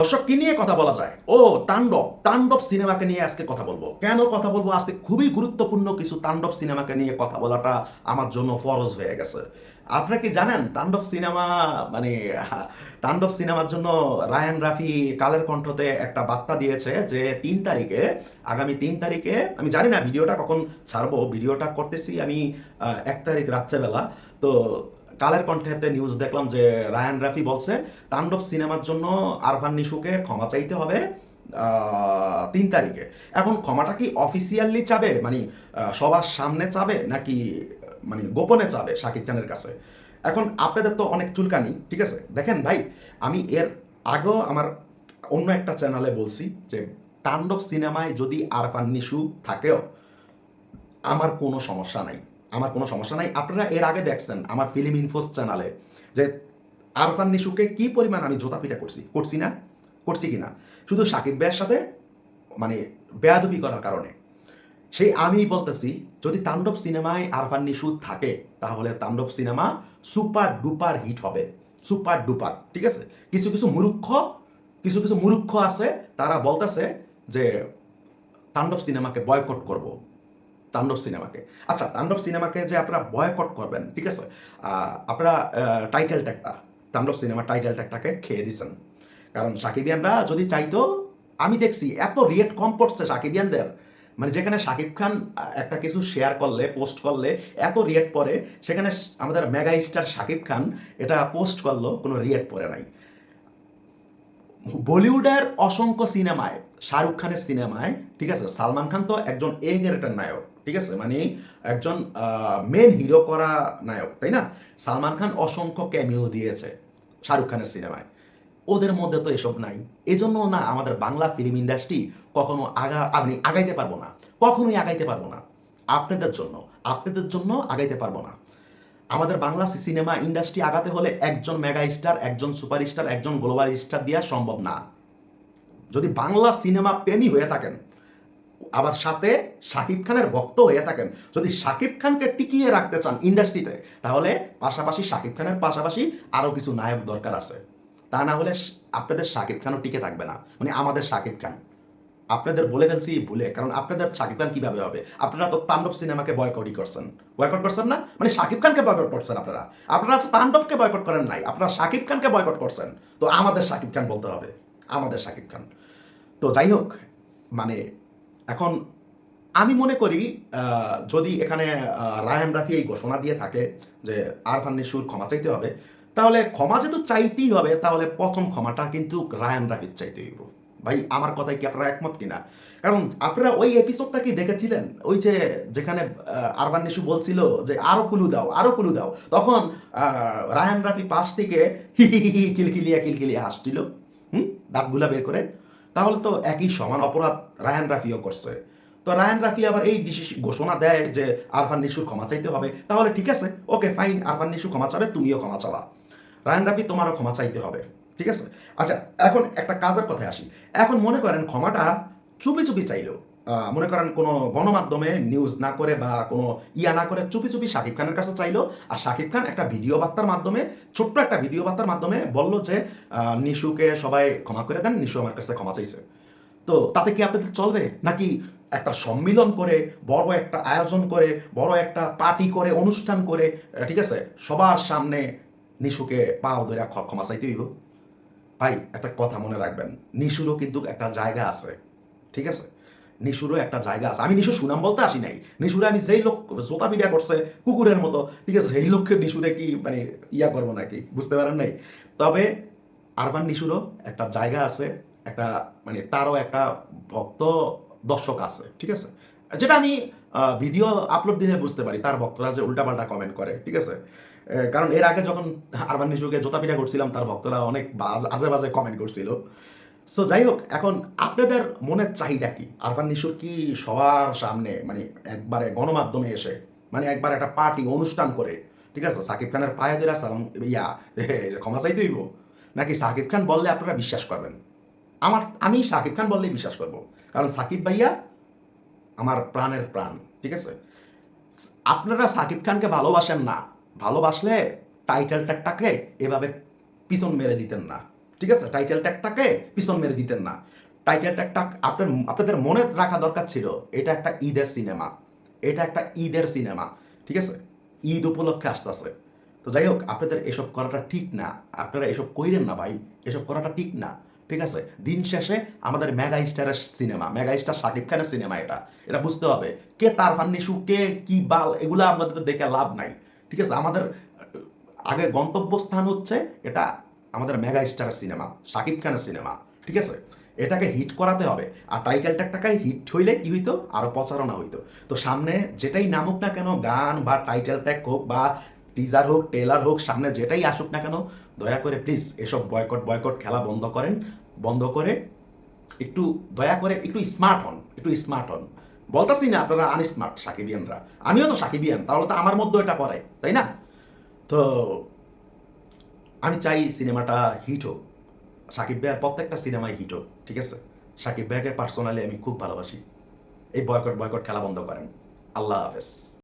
দর্শক, কি নিয়ে কথা বলা যায়? ও, তাণ্ডব। তাণ্ডব সিনেমাকে নিয়ে আজকে কথা বলব। কেন কথা বলব? আজকে খুবই গুরুত্বপূর্ণ কিছু তাণ্ডব সিনেমাকে নিয়ে কথা বলাটা আমার জন্য ফরজ হয়ে গেছে। আপনারা কি জানেন, তাণ্ডব সিনেমা মানে তাণ্ডব সিনেমার জন্য রায়ান রাফি কালের কণ্ঠতে একটা বার্তা দিয়েছে যে তিন তারিখে, আগামী তিন তারিখে, আমি জানি না ভিডিওটা কখন ছাড়বো, ভিডিওটা করতেছি আমি এক তারিখ রাত্রেবেলা, তো কালের কণ্ঠেতে নিউজ দেখলাম যে রায়ান রাফি বলছে, তাণ্ডব সিনেমার জন্য আরফান নিশুকে ক্ষমা চাইতে হবে তিন তারিখে। এখন ক্ষমাটা কি অফিসিয়ালি চাবে? মানে সবার সামনে চাবে? নাকি মানে গোপনে চাবে শাকিব খানের কাছে? এখন আপনাদের তো অনেক চুলকানি, ঠিক আছে? দেখেন ভাই, আমি এর আগেও আমার অন্য একটা চ্যানেলে বলছি যে, তাণ্ডব সিনেমায় যদি আরফান নিশু থাকেও, আমার কোনো সমস্যা নাই। আমার কোনো সমস্যা নাই। আপনারা এর আগে দেখছেন আমার ফিল্ম ইনফোস চ্যানেলে যে আরফান নিশুকে কি পরিমাণ আমি জোতা পিটা করছি করছি না? করছি কি না? শুধু সাকিব ভাইয়ের সাথে মানে বেয়াদবি করার কারণে। সেই আমি বলতেছি, যদি তাণ্ডব সিনেমায় আরফান নিশু থাকে, তাহলে Taandob cinema super duper hit হবে। সুপার ডুপার, ঠিক আছে? কিছু কিছু মূর্খ, কিছু কিছু মূর্খ আছে, তারা বলতেছে যে তাণ্ডব সিনেমাকে বয়কট করব। তাণ্ডব সিনেমাকে। আচ্ছা তাণ্ডব সিনেমাকে যে আপনারা বয়কট করবেন, ঠিক আছে? আপনারা টাইটেল ট্যাগটা তাণ্ডব সিনেমার টাইটেল ট্যাগটাকে খেয়ে দিছেন। কারণ সাকিবিয়ানরা যদি চাইতো, আমি দেখছি এত রেট কম পড়ছে সাকিবিয়ানদের। মানে যেখানে শাকিব খান একটা কিছু শেয়ার করলে পোস্ট করলে, এত রিয়েট পরে সেখানে আমাদের মেগা স্টার শাকিব খান এটা পোস্ট করল, কোনো রিয়েট পড়ে নাই। বলিউডের অসংখ্য সিনেমায়, শাহরুখ খানের সিনেমায়, ঠিক আছে? সালমান খান তো একজন এ গ্রেটার নায়ক। ঠিক আছে? মানে একজন মেন হিরো করা নায়ক, তাই না? সালমান খান অসংখ্য ক্যামিও দিয়েছে শাহরুখ খানের সিনেমায়। ওদের মধ্যে তো এসব নাই। এজন্য না আমাদের বাংলা ফিল্ম ইন্ডাস্ট্রি কখনো আগা আপনি আগাইতে পারব না। কখনোই আগাইতে পারব না। আপনাদের জন্য আপনাদের জন্য আগাইতে পারব না। আমাদের বাংলা সিনেমা ইন্ডাস্ট্রি আগাতে হলে একজন মেগা স্টার একজন সুপার স্টার একজন গ্লোবাল স্টার দেওয়া সম্ভব না। যদি বাংলা সিনেমা প্রেমী হয়ে থাকেন আবার সাথে শাকিব খানের ভক্ত হয়ে থাকেন। যদি শাকিব খানকে টিকিয়ে রাখতে চান ইন্ডাস্ট্রিতে, তাহলে পাশাপাশি শাকিব খানের পাশাপাশি আরও কিছু নায়ক দরকার আছে। তা না হলে আপনাদের শাকিব খানও টিকে থাকবে না। মানে আমাদের শাকিব খান। আপনাদের বলে ফেলছি ভুলে, কারণ আপনাদের শাকিব খান কীভাবে হবে? আপনারা তো তাণ্ডব সিনেমাকে বয়কটই করছেন। বয়কট করছেন না? মানে শাকিব খানকে বয়কট করছেন আপনারা। আপনারা তাণ্ডবকে বয়কট করেন নাই। আপনারা শাকিব খানকে বয়কট করছেন। তো আমাদের শাকিব খান বলতে হবে। আমাদের শাকিব খান। তো যাই হোক মানে এখন আমি মনে করি যদি এখানে রায়ান রাফি এই ঘোষণা দিয়ে থাকে যে আরফান নিশুর ক্ষমা চাইতে হবে, তাহলে ক্ষমা যেহেতু চাইতেই হবে, তাহলে প্রথম ক্ষমাটা কিন্তু রায়ান রাফির চাইতে হইব ভাই, আমার কথায় কি আপনারা একমত কিনা? কারণ আপনারা ওই এপিসোডটা কি দেখেছিলেন? ওই যে যেখানে আরবান নিশু বলছিল যে, আরও কুলু দাও, আরও কুলু দাও। তখন রায়ান রাফি পাশ থেকে কিলকিলিয়া কিলকিলিয়া হাসছিল। হুম? দাঁতগুলা বের করে তাহলে তো একই সমান অপরাধ রায়ান রাফিও করছে। তো রায়ান রাফি আবার এই ঘোষণা দেয় যে আরফান নিশুর ক্ষমা চাইতে হবে। তাহলে ঠিক আছে, ওকে ফাইন, আরফান নিশু ক্ষমা চাবে, তুমিও ক্ষমা চাবা। রায়ান রাফি, তোমারও ক্ষমা চাইতে হবে, ঠিক আছে? আচ্ছা এখন একটা কাজের কথায় আসি। এখন মনে করেন ক্ষমাটা চুপি চুপি চাইলো। মনে করেন কোনো গণমাধ্যমে নিউজ না করে বা কোনো ইয়া না করে চুপি চুপি শাকিব খানের কাছে চাইলো। আর শাকিব খান একটা ভিডিও বার্তার মাধ্যমে, ছোট্ট একটা ভিডিও বার্তার মাধ্যমে বলল যে নিশুকে সবাই ক্ষমা করে দেন, নিশু আমার কাছে ক্ষমা চাইছে। তো তাতে কি আপনাদের চলবে? নাকি একটা সম্মিলন করে, বড় একটা আয়োজন করে, বড় একটা পার্টি করে, অনুষ্ঠান করে ঠিক আছে? সবার সামনে নিশুকে পাও ধরে ক্ষ- ক্ষমা চাইতে হইব। ভাই, একটা কথা মনে রাখবেন, নিশুরও কিন্তু একটা জায়গা আছে, ঠিক আছে? নিশুরও একটা জায়গা আছে। আমি নিশু সুনাম বলতে আসি নাই। নিশুরে আমি যেই লোক, জোতা পিটা করছে, কুকুরের মতো, ঠিক আছে? সেই লোককে নিশুরে কি মানে ইয়া করব নাকি? বুঝতে পারেন নাই? তবে আরবান নিশুরও একটা জায়গা আছে, একটা মানে তারও একটা ভক্ত দর্শক আছে, ঠিক আছে? যেটা আমি ভিডিও আপলোড দিলে বুঝতে পারি, তার ভক্তরা যে উল্টাপাল্টা কমেন্ট করে, ঠিক আছে? কারণ এর আগে যখন আরবান নিশুকে জোতা পিটা করছিলাম, তার ভক্তরা অনেক বাজ বাজে কমেন্ট করছিল। সো যাই হোক এখন আপনাদের মনের চাহিদা কি? আরফান নিশুর কি সবার সামনে মানে একবারে গণমাধ্যমে এসে মানে একবার একটা পার্টি, অনুষ্ঠান করে, ঠিক আছে? সাকিব খানের পায়ে দিরা সালাম, ইয়া ক্ষমা চাইতে হইব? নাকি সাকিব খান বললে আপনারা বিশ্বাস করবেন? আমার, আমি সাকিব খান বললেই বিশ্বাস করব। কারণ সাকিব ভাইয়া আমার প্রাণের প্রাণ, ঠিক আছে? আপনারা সাকিব খানকে ভালোবাসেন না। ভালোবাসলে টাইটেল ট্যাগটাকে এভাবে পিছন মেরে দিতেন না। ঠিক আছে? টাইটেল ট্যাগটাকে পিছন মেরে দিতেন না। টাইটেল ট্যাগটা আপনার, আপনাদের মনে রাখা দরকার ছিল, এটা একটা ঈদের সিনেমা এটা একটা ঈদের সিনেমা ঠিক আছে? ঈদ উপলক্ষে আসতেছে। তো যাই হোক, আপনাদের এসব করাটা ঠিক না। আপনারা এসব কইরেন না ভাই, এসব করাটা ঠিক না, ঠিক আছে? দিন শেষে আমাদের মেগা স্টারের সিনেমা মেগা স্টার শাকিব খানের সিনেমা এটা। এটা বুঝতে হবে, কে তার ফান্নিশু কে কি বাল, এগুলো আমাদের দেখে লাভ নাই, ঠিক আছে? আমাদের, আগে গন্তব্যস্থান হচ্ছে এটা আমাদের মেগা স্টারের সিনেমা, শাকিব খানের সিনেমা, ঠিক আছে? এটাকে হিট করাতে হবে। আর টাইটেল ট্যাগটাকে হিট হইলে কি হইতো? আরও প্রচারণা হইতো। তো সামনে যেটাই নামুক না কেন, গান বা টাইটেল ট্যাগ হোক বা টিজার হোক টেলার হোক, সামনে যেটাই আসুক না কেন, দয়া করে প্লিজ এসব বয়কট বয়কট খেলা বন্ধ করেন। বন্ধ করে একটু, দয়া করে একটু স্মার্ট হন, একটু স্মার্ট হন। বলতাছি না আপনারা আনস্মার্ট সাকিবিয়ানরা আমিও তো সাকিবিয়ান তাহলে তো আমার মধ্যে এটা পড়ে, তাই না? তো আমি চাই সিনেমাটা হিট হোক। সাকিব ভাইয়ের প্রত্যেকটা সিনেমায় হিট হোক, ঠিক আছে? সাকিব ভাইকে পার্সোনালি আমি খুব ভালোবাসি। এই বয়কট বয়কট খেলা বন্ধ করেন। আল্লাহ হাফেজ।